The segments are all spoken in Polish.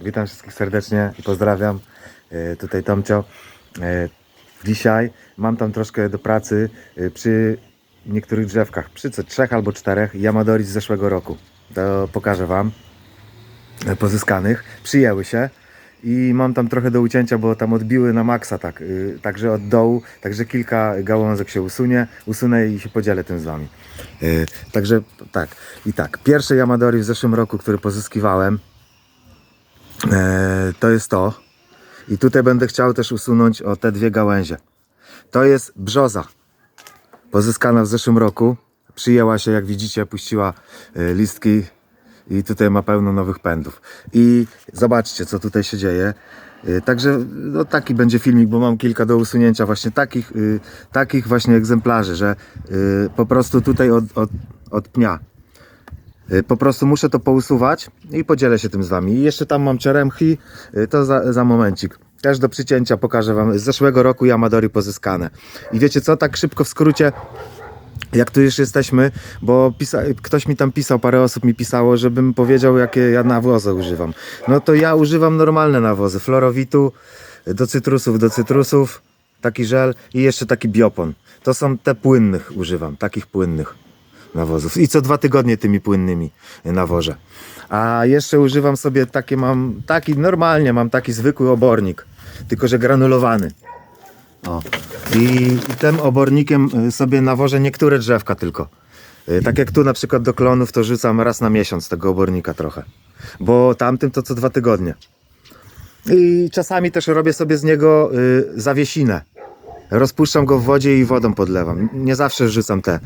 Witam wszystkich serdecznie i pozdrawiam. E, Tutaj Tomcio. E, Dzisiaj mam tam troszkę do pracy e, przy niektórych drzewkach, przy co trzech albo czterech Yamadori z zeszłego roku. To pokażę Wam pozyskanych. Przyjęły się i mam tam trochę do ucięcia, bo tam odbiły na maksa tak, y, także od dołu, także kilka gałązek się usunie, usunę i się podzielę tym z Wami. Także tak i tak. Pierwsze Yamadori w zeszłym roku, które pozyskiwałem, to jest to. I tutaj będę chciał też usunąć o te dwie gałęzie. To jest brzoza. Pozyskana w zeszłym roku. Przyjęła się, jak widzicie, puściła e, listki i tutaj ma pełno nowych pędów. I zobaczcie, co tutaj się dzieje. E, Także no, taki będzie filmik, bo mam kilka do usunięcia właśnie takich, y, takich właśnie egzemplarzy, że y, po prostu tutaj od, od, od pnia Po prostu muszę to pousuwać i podzielę się tym z Wami. I jeszcze tam mam czeremchi, y, to za, za momencik. Też do przycięcia pokażę Wam z zeszłego roku Yamadori pozyskane. I wiecie co, tak szybko w skrócie, jak tu już jesteśmy, bo ktoś mi tam pisał, parę osób mi pisało, żebym powiedział, jakie ja nawozy używam. No to ja używam normalne nawozy, florowitu, y, do cytrusów, do cytrusów, taki żel i jeszcze taki biopon. To są te płynnych używam, takich płynnych nawozów. I co dwa tygodnie tymi płynnymi nawożę. A jeszcze używam sobie takie mam, taki normalnie mam taki zwykły obornik, tylko że granulowany. O. I, I tym obornikiem y, sobie nawożę niektóre drzewka tylko. Y, Tak jak tu na przykład do klonów to rzucam raz na miesiąc tego obornika trochę. Bo tamtym to co dwa tygodnie. I czasami też robię sobie z niego y, zawiesinę. Rozpuszczam go w wodzie i wodą podlewam. Nie zawsze rzucam te.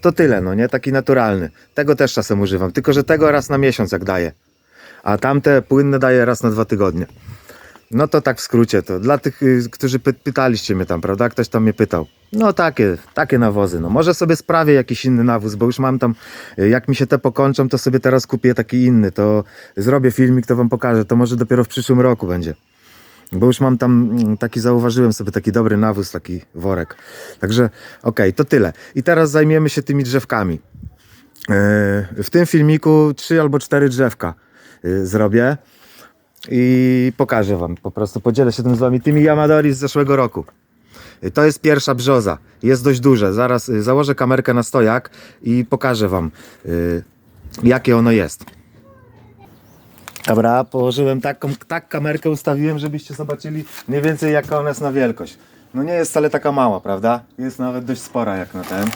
To tyle, no nie? Taki naturalny. Tego też czasem używam. Tylko, że tego raz na miesiąc jak daję. A tamte płynne daję raz na dwa tygodnie. No to tak w skrócie to. Dla tych, y, którzy py pytaliście mnie tam, prawda? Ktoś tam mnie pytał. No takie, takie nawozy. No może sobie sprawię jakiś inny nawóz, bo już mam tam, y, jak mi się te pokończą, to sobie teraz kupię taki inny. To zrobię filmik, to wam pokażę. To może dopiero w przyszłym roku będzie. Bo już mam tam mm, taki, zauważyłem sobie taki dobry nawóz, taki worek. Także okej, to tyle. I teraz zajmiemy się tymi drzewkami. Yy, W tym filmiku trzy albo cztery drzewka yy, zrobię i pokażę wam. Po prostu podzielę się tym z wami tymi Yamadori z zeszłego roku. Yy, To jest pierwsza brzoza. Jest dość duże. Zaraz yy, założę kamerkę na stojak i pokażę wam jakie ono jest. Dobra, położyłem taką, tak kamerkę ustawiłem, żebyście zobaczyli mniej więcej jaka ona jest na wielkość. No nie jest wcale taka mała, prawda? Jest nawet dość spora jak na ten.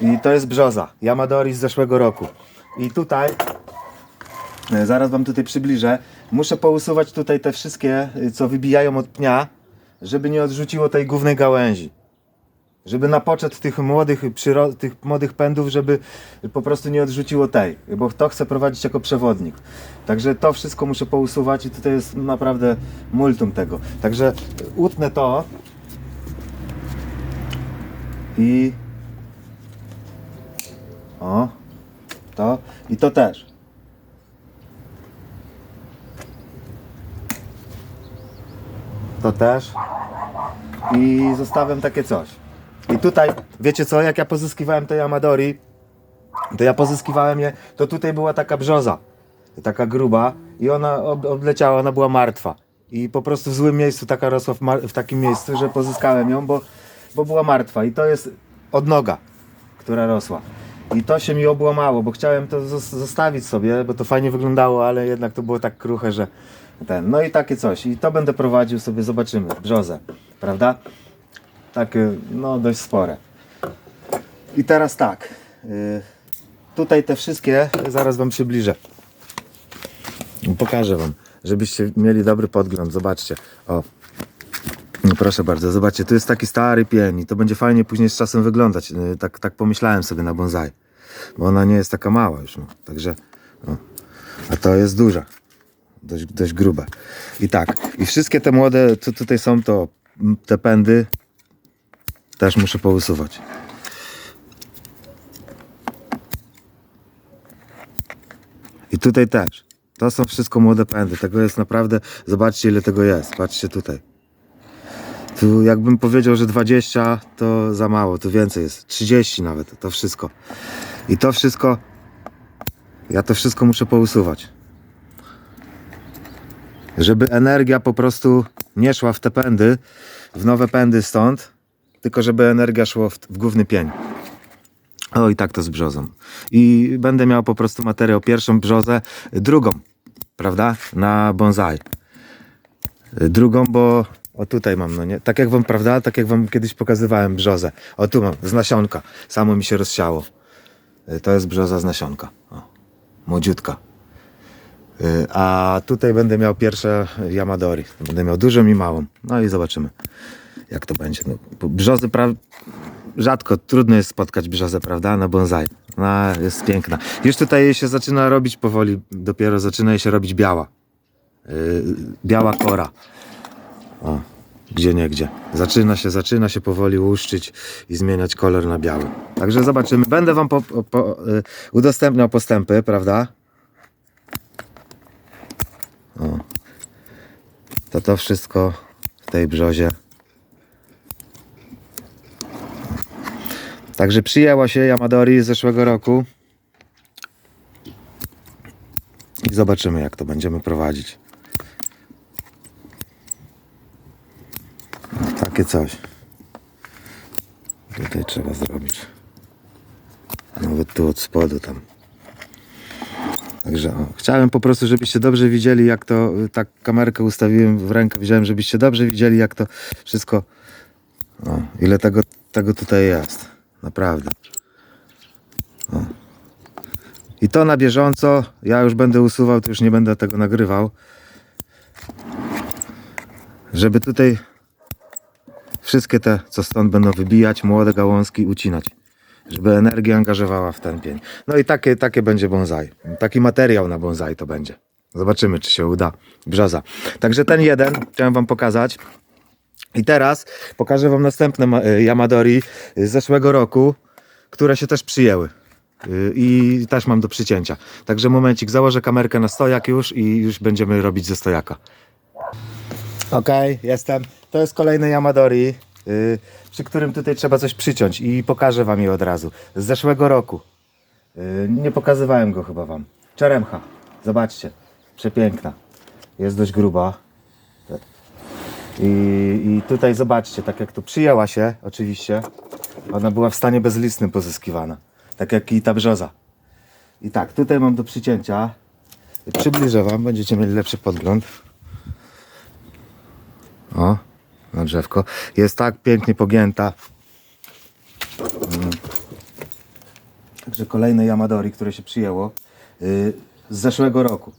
I to jest brzoza, Yamadori z zeszłego roku. I tutaj, e, zaraz wam tutaj przybliżę, muszę pousuwać tutaj te wszystkie, y, co wybijają od pnia, żeby nie odrzuciło tej głównej gałęzi żeby na poczet tych młodych, tych młodych pędów, żeby po prostu nie odrzuciło tej, bo to chcę prowadzić jako przewodnik. Także to wszystko muszę pousuwać i tutaj jest naprawdę multum tego. Także utnę to i o, to i to też. To też. I zostawiam takie coś. Tutaj, wiecie co, jak ja pozyskiwałem te Amadori, to ja pozyskiwałem je, to tutaj była taka brzoza, taka gruba i ona odleciała, ona była martwa. I po prostu w złym miejscu taka rosła w, w takim miejscu, że pozyskałem ją, bo, bo była martwa. I to jest odnoga, która rosła. I to się mi obłamało, bo chciałem to zos- zostawić sobie, bo to fajnie wyglądało, ale jednak to było tak kruche, że ten. No i takie coś. I to będę prowadził sobie, zobaczymy, brzozę, prawda? Takie no dość spore. I teraz tak, y, tutaj te wszystkie zaraz Wam przybliżę. Pokażę Wam, żebyście mieli dobry podgląd. Zobaczcie, o. No proszę bardzo, zobaczcie, tu jest taki stary pień i to będzie fajnie później z czasem wyglądać. Y, Tak, tak pomyślałem sobie na bonsai, bo ona nie jest taka mała już, no. także, a to jest duża, dość, dość gruba. I tak, i wszystkie te młode, co tutaj są, to te pędy, też muszę pousuwać. I tutaj też. To są wszystko młode pędy. Tego jest naprawdę. Zobaczcie, ile tego jest. Patrzcie tutaj. Tu jakbym powiedział, że 20 to za mało. Tu więcej jest. 30 nawet. To wszystko. I to wszystko. Ja to wszystko muszę pousuwać. żeby energia po prostu nie szła w te pędy, w nowe pędy stąd, tylko żeby energia szła w, w główny pień. O i tak to z brzozą. I będę miał po prostu materiał pierwszą brzozę, drugą, prawda, na bonsai. Drugą, bo o tutaj mam, no nie? Tak jak wam, prawda, tak jak wam kiedyś pokazywałem brzozę. O tu mam, z nasionka. Samo mi się rozsiało. Y, To jest brzoza z nasionka. O, młodziutka. Y, A tutaj będę miał pierwsze Yamadori. Będę miał dużą i małą. No i zobaczymy, jak to będzie. No, brzozy pra... rzadko, trudno jest spotkać brzozę, prawda, na bonsai. No, jest piękna. Już tutaj się zaczyna robić powoli, dopiero zaczyna się robić biała. Y, Biała kora. O, gdzie nie gdzie. Zaczyna się, zaczyna się powoli łuszczyć i zmieniać kolor na biały. Także zobaczymy. Będę wam po, po, po, y, udostępniał postępy, prawda? O. To to wszystko w tej brzozie. Także przyjęła się Yamadori z zeszłego roku. I zobaczymy, jak to będziemy prowadzić. Takie coś. Tutaj trzeba zrobić. Nawet tu od spodu tam. Także o, chciałem po prostu, żebyście dobrze widzieli, jak to, y, tak kamerkę ustawiłem w rękę, wziąłem, żebyście dobrze widzieli, jak to wszystko, o, ile tego, tego tutaj jest. Naprawdę. O. I to na bieżąco, ja już będę usuwał, to już nie będę tego nagrywał. Żeby tutaj wszystkie te, co stąd będą wybijać, młode gałązki ucinać, żeby energia angażowała w ten pień. No i takie, takie będzie bonsai. Taki materiał na bonsai to będzie. Zobaczymy, czy się uda. Brzoza. Także ten jeden chciałem wam pokazać. I teraz pokażę wam następne y, Yamadori z zeszłego roku, które się też przyjęły. Y, I też mam do przycięcia. Także momencik, założę kamerkę na stojak już i już będziemy robić ze stojaka. Okej, jestem. To jest kolejny Yamadori, yy, przy którym tutaj trzeba coś przyciąć i pokażę wam je od razu. Z zeszłego roku. Nie pokazywałem go chyba wam. Czeremcha. Zobaczcie. Przepiękna. Jest dość gruba. I, I tutaj zobaczcie, tak jak tu przyjęła się, oczywiście, ona była w stanie bezlistnym pozyskiwana. Tak jak i ta brzoza. I tak, tutaj mam do przycięcia. Przybliżę wam, będziecie mieli lepszy podgląd. O, na drzewko. Jest tak pięknie pogięta. Także kolejne Yamadori, które się przyjęło yy, z zeszłego roku.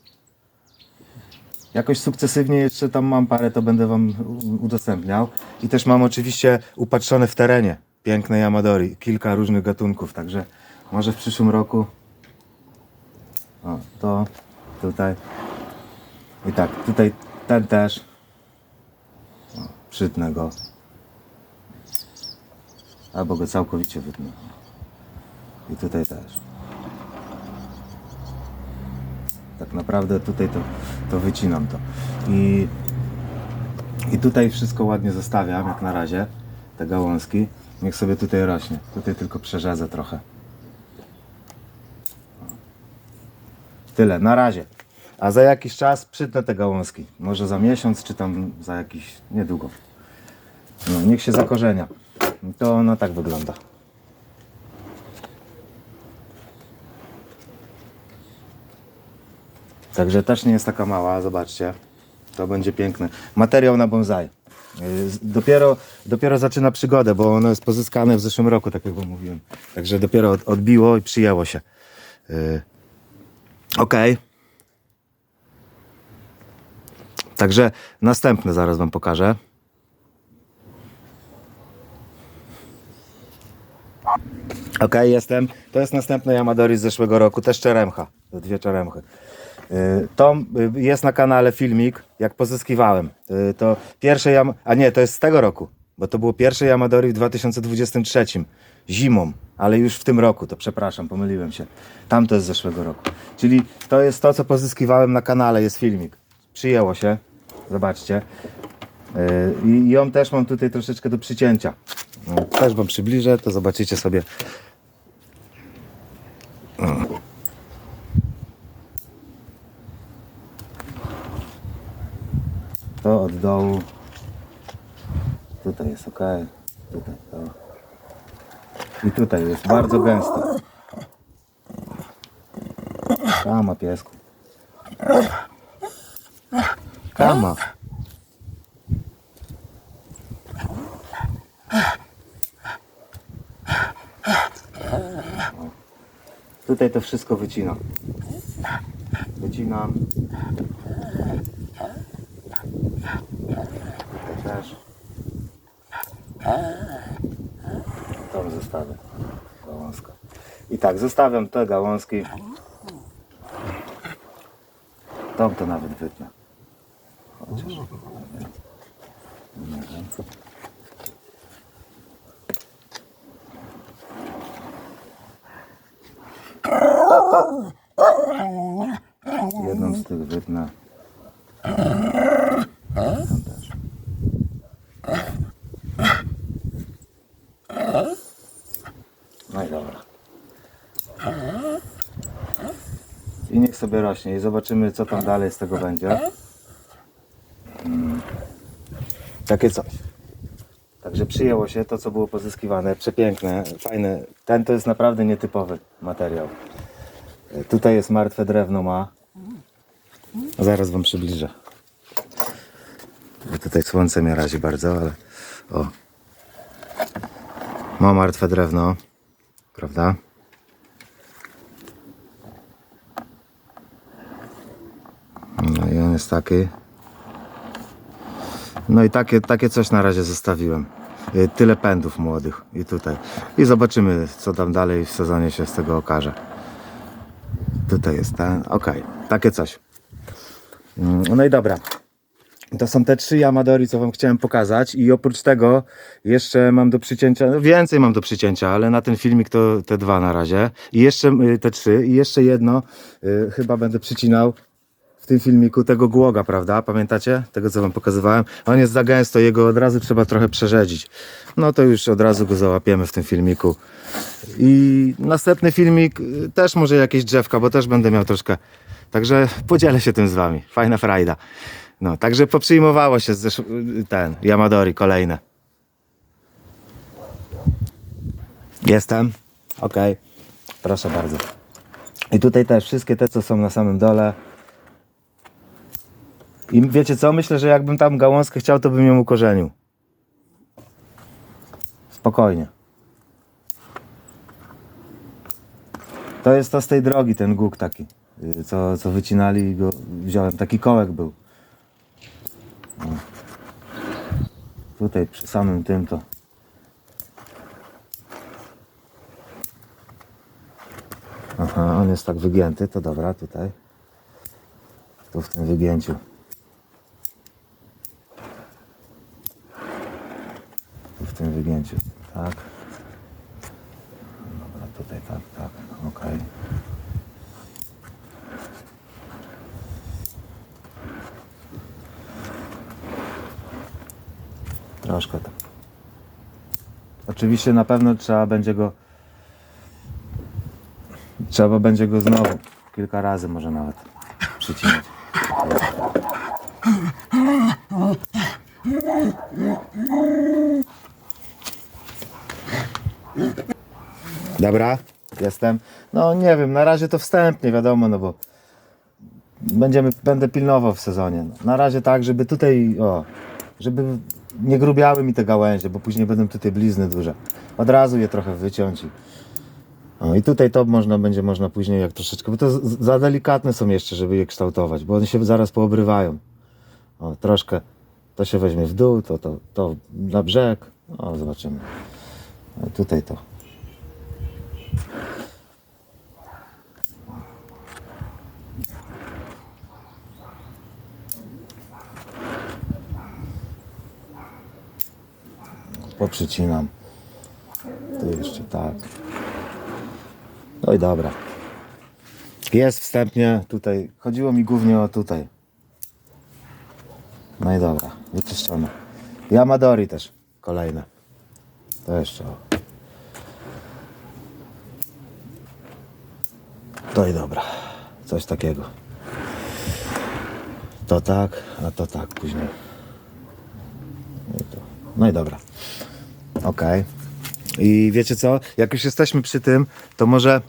Jakoś sukcesywnie jeszcze tam mam parę, to będę wam udostępniał. I też mam oczywiście upatrzone w terenie piękne Yamadori, kilka różnych gatunków, także może w przyszłym roku o, to tutaj i tak, tutaj ten też przytnę go. Albo go całkowicie wytnę. I tutaj też. Tak naprawdę tutaj to, to wycinam to. I, I tutaj wszystko ładnie zostawiam, jak na razie. Te gałązki. Niech sobie tutaj rośnie. Tutaj tylko przerzedzę trochę. Tyle, na razie. A za jakiś czas przytnę te gałązki. Może za miesiąc, czy tam za jakiś niedługo. No, niech się zakorzenia. To ona tak wygląda. Także też nie jest taka mała, zobaczcie. To będzie piękne. Materiał na bonsai. Z- Dopiero, dopiero zaczyna przygodę, bo ono jest pozyskane w zeszłym roku, tak jak wam mówiłem. Także dopiero od- odbiło i przyjęło się. Yy. Okej. Także następne zaraz wam pokażę. Okej, jestem. To jest następne Yamadori z zeszłego roku, też czeremcha. Dwie czeremchy. Y, To y, jest na kanale filmik, jak pozyskiwałem. Y, To pierwsze Yam... A nie, to jest z tego roku, bo to było pierwsze Yamadori w 2023. Zimą, ale już w tym roku, to przepraszam, pomyliłem się. Tamto jest z zeszłego roku. Czyli to jest to, co pozyskiwałem na kanale, jest filmik. Przyjęło się. Zobaczcie. I ją też mam tutaj troszeczkę do przycięcia. No, też wam przybliżę, to zobaczycie sobie. To od dołu. Tutaj jest ok. Tutaj to. I tutaj jest bardzo gęsto. Kama piesku. Kama. Tutaj to wszystko wycinam. Wycinam. Też. Tam zostawię gałązkę. I tak, zostawiam te gałązki. Tą to nawet wytnę. Chociaż. Jedną z tych wytnę. Też. No i dobra. I niech sobie rośnie i zobaczymy co tam dalej z tego będzie. Mm. Takie coś. Także przyjęło się to, co było pozyskiwane. Przepiękne, fajne. Ten to jest naprawdę nietypowy materiał. Tutaj jest martwe drewno ma. Zaraz wam przybliżę. Tutaj słońce mnie razi bardzo, ale o. Ma martwe drewno, prawda? No i on jest taki. No i takie, takie coś na razie zostawiłem. Y, Tyle pędów młodych i tutaj. I zobaczymy, co tam dalej w sezonie się z tego okaże. Tutaj jest ten. Okej, takie coś. Mm, No i dobra. To są te trzy Yamadori, co Wam chciałem pokazać. I oprócz tego jeszcze mam do przycięcia, no więcej mam do przycięcia, ale na ten filmik to te dwa na razie. I jeszcze y, te trzy. I jeszcze jedno y, chyba będę przycinał w tym filmiku tego głoga, prawda? Pamiętacie? Tego, co Wam pokazywałem. On jest za gęsto, jego od razu trzeba trochę przerzedzić. No to już od razu go załapiemy w tym filmiku. I następny filmik y, też może jakieś drzewka, bo też będę miał troszkę. Także podzielę się tym z Wami. Fajna frajda. No, także poprzyjmowało się ten Yamadori kolejne. Jestem? Okej. Proszę bardzo. I tutaj też wszystkie te, co są na samym dole. I wiecie co? Myślę, że jakbym tam gałązkę chciał, to bym ją ukorzenił. Spokojnie. To jest to z tej drogi, ten guk taki, co, co wycinali go wziąłem. Taki kołek był. Tutaj przy samym tym to. Aha, on jest tak wygięty, to dobra, tutaj. Tu w tym wygięciu. Tu w tym wygięciu, tak. Dobra, tutaj tak, tak, okej. Troszkę tak. Oczywiście na pewno trzeba będzie go trzeba będzie go znowu kilka razy może nawet przycinać. Dobra, jestem. No nie wiem, na razie to wstępnie wiadomo, no bo będziemy, będę pilnował w sezonie. No, na razie tak, żeby tutaj, o, żeby nie grubiały mi te gałęzie, bo później będą tutaj blizny duże. Od razu je trochę wyciąć i, i tutaj to można, będzie można później jak troszeczkę, bo to za delikatne są jeszcze, żeby je kształtować, bo one się zaraz poobrywają. O, troszkę to się weźmie w dół, to, to, to na brzeg. O, zobaczymy. O, tutaj to. Poprzycinam. Tu jeszcze tak. No i dobra. Jest wstępnie tutaj. Chodziło mi głównie o tutaj. No i dobra, wyczyszczone. I Amadori też kolejne. To jeszcze. To i dobra. Coś takiego. To tak, a to tak później. No i dobra. Okej. I wiecie co? Jak już jesteśmy przy tym, to może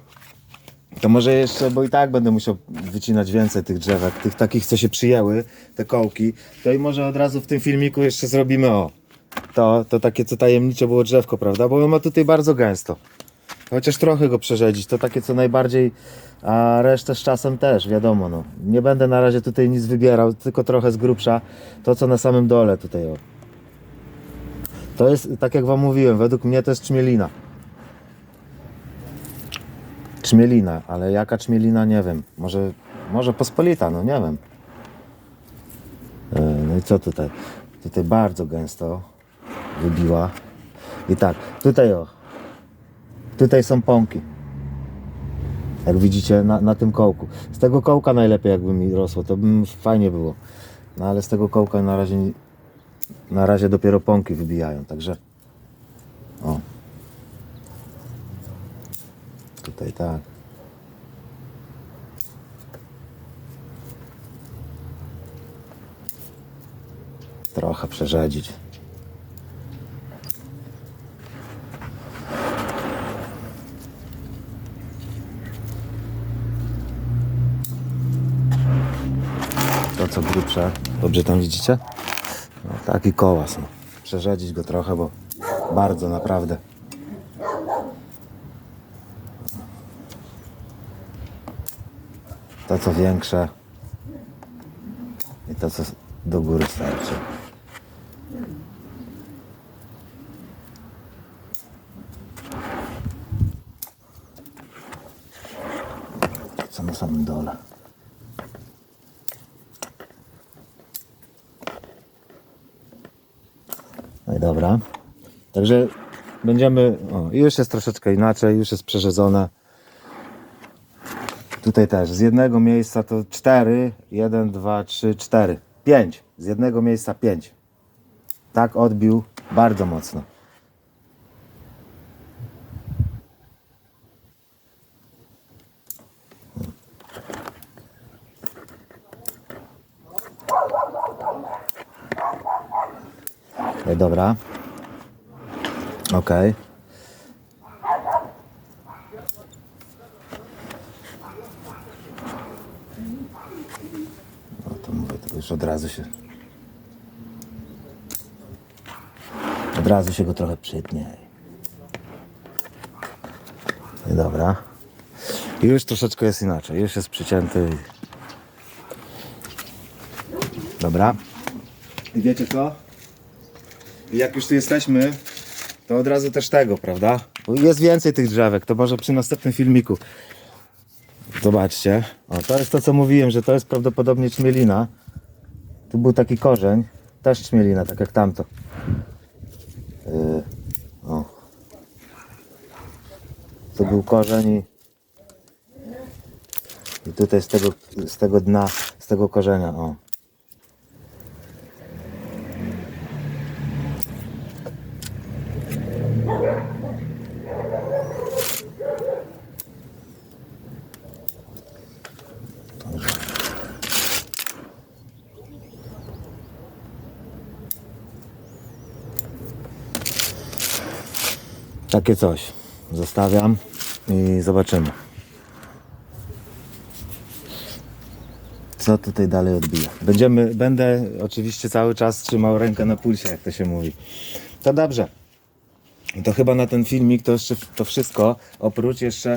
to może jeszcze, bo i tak będę musiał wycinać więcej tych drzewek, tych takich, co się przyjęły, te kołki, to i może od razu w tym filmiku jeszcze zrobimy o. To, to takie, co tajemnicze było drzewko, prawda? Bo on ma tutaj bardzo gęsto. Chociaż trochę go przerzedzić, to takie co najbardziej, a resztę z czasem też, wiadomo, no. Nie będę na razie tutaj nic wybierał, tylko trochę z grubsza. To, co na samym dole tutaj, o. To jest, tak jak wam mówiłem, według mnie to jest czmielina. Czmielina, ale jaka czmielina nie wiem. Może, może pospolita, no nie wiem. E, No i co tutaj? Tutaj bardzo gęsto wybiła. I tak, tutaj o. Tutaj są pąki. Jak widzicie na, na tym kołku. Z tego kołka najlepiej jakby mi rosło, to by fajnie było. No ale z tego kołka na razie na razie dopiero pąki wybijają, także o. Tutaj tak. Trochę przerzedzić. To co grubsze. Dobrze tam widzicie? No, taki kołas. No. Przerzedzić go trochę, bo bardzo naprawdę. To co większe i to co do góry starczy. To co na samym dole. No i dobra. Także będziemy. O, już jest troszeczkę inaczej, już jest przerzedzone. Tutaj też z jednego miejsca to cztery. Jeden, dwa, trzy, cztery. Pięć. Z jednego miejsca pięć. Tak odbił bardzo mocno. No i dobra. Okej. No to mówię, to już od razu się. Od razu się go trochę przytnie. No i dobra. Już troszeczkę jest inaczej. Już jest przycięty. Dobra. I wiecie co? Jak już tu jesteśmy, to od razu też tego, prawda? Bo jest więcej tych drzewek, to może przy następnym filmiku. Zobaczcie. O, to jest to, co mówiłem, że to jest prawdopodobnie czmielina. Tu był taki korzeń, też czmielina, tak jak tamto. Yy, o. Tu był korzeń i, i tutaj z tego, z tego dna, z tego korzenia, o. Takie coś. Zostawiam i zobaczymy. Co tutaj dalej odbija? Będziemy, będę oczywiście cały czas trzymał rękę na pulsie, jak to się mówi. To dobrze. To chyba na ten filmik to jeszcze to wszystko, oprócz jeszcze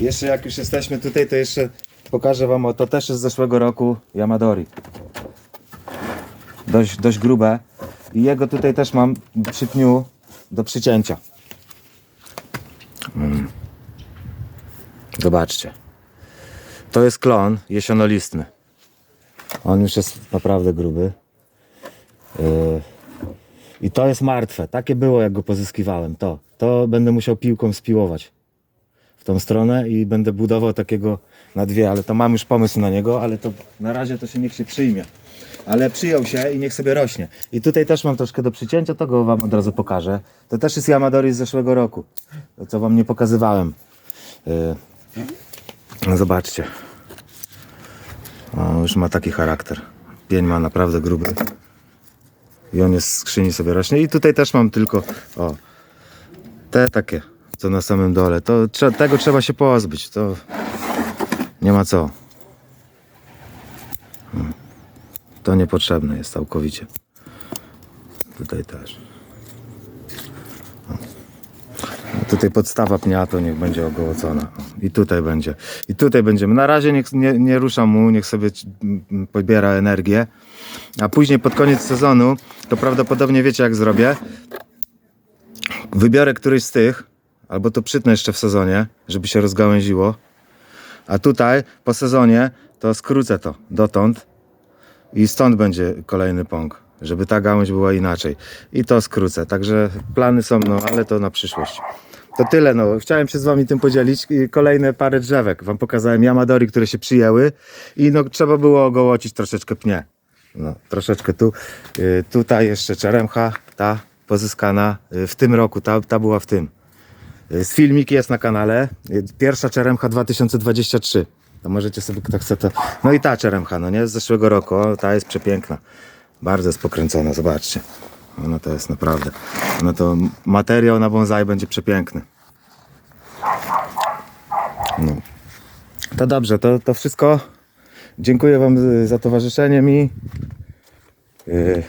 Jeszcze jak już jesteśmy tutaj, to jeszcze pokażę wam, o to też jest z zeszłego roku Yamadori. Dość, dość grube. I jego tutaj też mam przy pniu do przycięcia. Mm. Zobaczcie. To jest klon jesionolistny. On już jest naprawdę gruby. Yy. I to jest martwe. Takie było, jak go pozyskiwałem. To. To będę musiał piłką spiłować w tą stronę i będę budował takiego na dwie, ale to mam już pomysł na niego, ale to na razie to się niech się przyjmie. Ale przyjął się i niech sobie rośnie. I tutaj też mam troszkę do przycięcia, to go wam od razu pokażę. To też jest Yamadori z zeszłego roku, co wam nie pokazywałem. Yy, zobaczcie. O, już ma taki charakter. Pień ma naprawdę gruby. I on jest z skrzyni sobie rośnie. I tutaj też mam tylko, o, te takie, co na samym dole. To tego trzeba się pozbyć. To nie ma co. To niepotrzebne jest całkowicie. Tutaj też. Tutaj podstawa pnia to niech będzie ogołocona. I tutaj będzie. I tutaj będziemy. Na razie niech, nie, nie ruszam mu, niech sobie pobiera energię. A później pod koniec sezonu, to prawdopodobnie wiecie jak zrobię. Wybiorę któryś z tych, albo to przytnę jeszcze w sezonie, żeby się rozgałęziło. A tutaj po sezonie to skrócę to dotąd i stąd będzie kolejny pąk, żeby ta gałąź była inaczej. I to skrócę. Także plany są, no ale to na przyszłość. To tyle, no. Chciałem się z wami tym podzielić. Kolejne parę drzewek. Wam pokazałem Yamadory, które się przyjęły i no trzeba było ogołocić troszeczkę pnie. No, troszeczkę tu. Y, tutaj jeszcze czeremcha, ta pozyskana y, w tym roku, ta, ta była w tym. Y, Z filmik jest na kanale. Y, Pierwsza czeremcha 2023. To możecie sobie, kto chce to. No i ta czeremcha, no nie? Z zeszłego roku. O, ta jest przepiękna. Bardzo jest pokręcona, zobaczcie. Ona to jest naprawdę. No to materiał na bonsai będzie przepiękny. No. To dobrze, to, to wszystko. Dziękuję Wam za towarzyszenie mi. Y,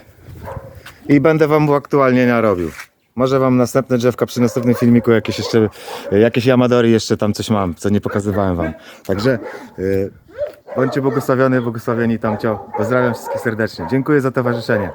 I będę Wam uaktualnienia robił. Może Wam następne drzewka przy następnym filmiku jakieś jeszcze, jakieś Yamadory jeszcze tam coś mam, co nie pokazywałem Wam. Także y, bądźcie błogosławiony, błogosławieni tam Pozdrawiam wszystkich serdecznie. Dziękuję za towarzyszenie.